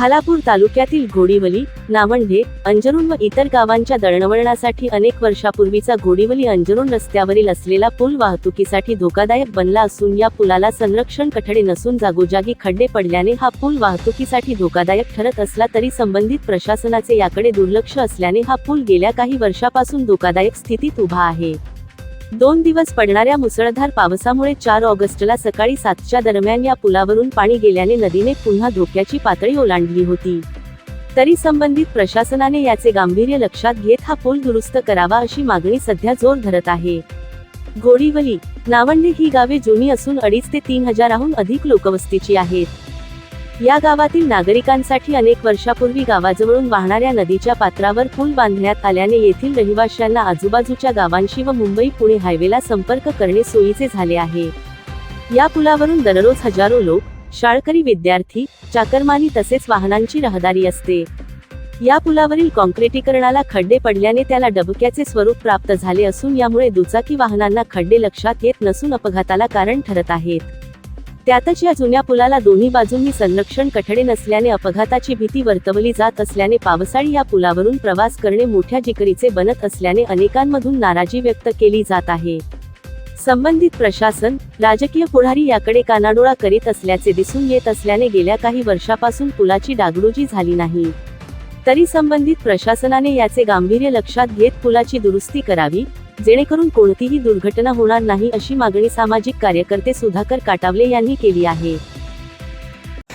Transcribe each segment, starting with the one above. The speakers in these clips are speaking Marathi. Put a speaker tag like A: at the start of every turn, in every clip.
A: खालापूर तालुक्यातील घोडीवली नावंढे अंजरुण व इतर गावांच्या दळणवळणासाठी अनेक वर्षापूर्वीचा घोडीवली अंजरुण रस्त्यावरील असलेला पूल वाहतुकीसाठी धोकादायक बनला असून या पुलाला संरक्षण कठडे नसून जागोजागी खड्डे पडल्याने हा पूल वाहतुकीसाठी धोकादायक ठरत असला तरी संबंधित प्रशासनाचे याकडे दुर्लक्ष असल्याने हा पूल गेल्या काही वर्षापासून धोकादायक स्थितीत उभा आहे. दोन दिवस पडणाऱ्या मुसळधार पावसामुळे चार ऑगस्टला सकाळी सातच्या दरम्यान या पुलावरून पाणी गेल्याने नदीने पुन्हा धोक्याची पातळी ओलांडली होती. तरी संबंधित प्रशासनाने याचे गांभीर्य लक्षात घेत हा पूल दुरुस्त करावा अशी मागणी सध्या जोर धरत आहे. घोडीवली नावंडे ही गावे जुनी असून अडीच ते तीन हजाराहून अधिक लोकवस्तीची आहेत. या गावातील नागरिकांसाठी अनेक वर्षापूर्वी गावाजवळून वाहणाऱ्या नदीच्या पात्रावर पूल बांधण्यात आल्याने येथील रहिवाशांना आजूबाजूच्या गावांशी व मुंबई पुणे हायवेला संपर्क करणे सोयीचे झाले आहे. या पुलावरून दररोज हजारो लोक शाळकरी विद्यार्थी चाकरमानी तसेच वाहनांची रहदारी असते. या पुलावरील कॉन्क्रिटीकरणाला खड्डे पडल्याने त्याला डबक्याचे स्वरूप प्राप्त झाले असून यामुळे दुचाकी वाहनांना खड्डे लक्षात येत नसून अपघाताला कारण ठरत आहेत. त्यातच या जुन्या पुलाला दोन्ही बाजूंनी संरक्षण कठडे नसल्याने अपघाताची भीती वर्तवली जात असल्याने पावसाळी या पुलावरून प्रवास करणे मोठ्या जिकरीचे बनत असल्याने अनेकांमधून नाराजी व्यक्त केली जात आहे. संबंधित प्रशासन राजकीय पुढारी याकडे कानाडोळा करीत असल्याचे दिसून येत असल्याने गेल्या काही वर्षापासून पुलाची डागडुजी झाली नाही. तरी संबंधित प्रशासनाने याचे गांभीर्य लक्षात घेत पुलाची दुरुस्ती करावी जेणेकरून कोणतीही दुर्घटना होणार नाही अशी मागणी सामाजिक कार्यकर्ते सुधाकर काटावले यांनी केली आहे.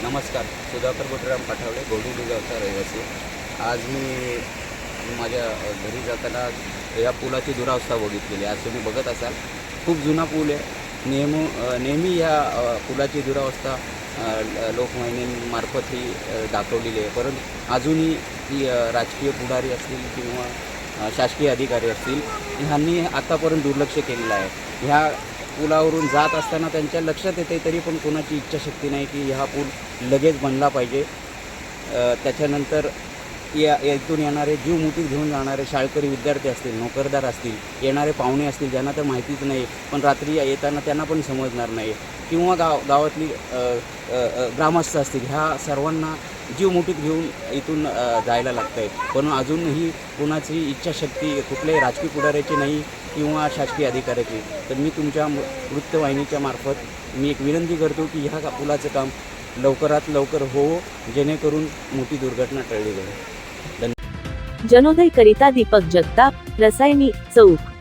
B: नमस्कार सुधाकर बोटराम पाठवले गोडीली गावचा रहिवासी. आज मी माझ्या घरी जाताना या पुलाची दुरावस्था बघितलेली आहे. आज तुम्ही बघत असाल खूप जुना पूल आहे. नेहमी नेहमी या पुलाची दुरावस्था अ, ही दाखवलेली आहे. परंतु अजूनही ती राजकीय पुढारी असतील किंवा शासकीय अधिकारी असतील. ह्यांनी आतापर्यंत दुर्लक्ष केलेलं आहे. ह्या पुलावरून जात असताना त्यांच्या लक्षात येते तरी पण कोणाची इच्छाशक्ती नाही की हा पूल लगेच बनला पाहिजे. त्याच्यानंतर या इथून येणारे जीव मुठीत घेऊन जाणारे शाळकरी विद्यार्थी असतील नोकरदार असतील येणारे पाहुणे असतील ज्यांना तर माहितीच नाही पण रात्री येताना त्यांना पण समजणार नाही. किंवा गाव गावातली ग्रामस्थ असतील ह्या सर्वांना जीव मुठीत घेऊन इथून जायला लागतं आहे पण अजूनही कुणाची इच्छाशक्ती कुठल्याही राजकीय पुढाऱ्याची नाही किंवा शासकीय अधिकाऱ्याची. तर मी तुमच्या वृत्तवाहिनीच्या मार्फत मी एक विनंती करतो की ह्या का- पुलाचं काम लवकरात लवकर हो जेणेकरून मोठी दुर्घटना टळली जाईल.
A: जनोदय करिता दीपक जगताप रसायनी चौक.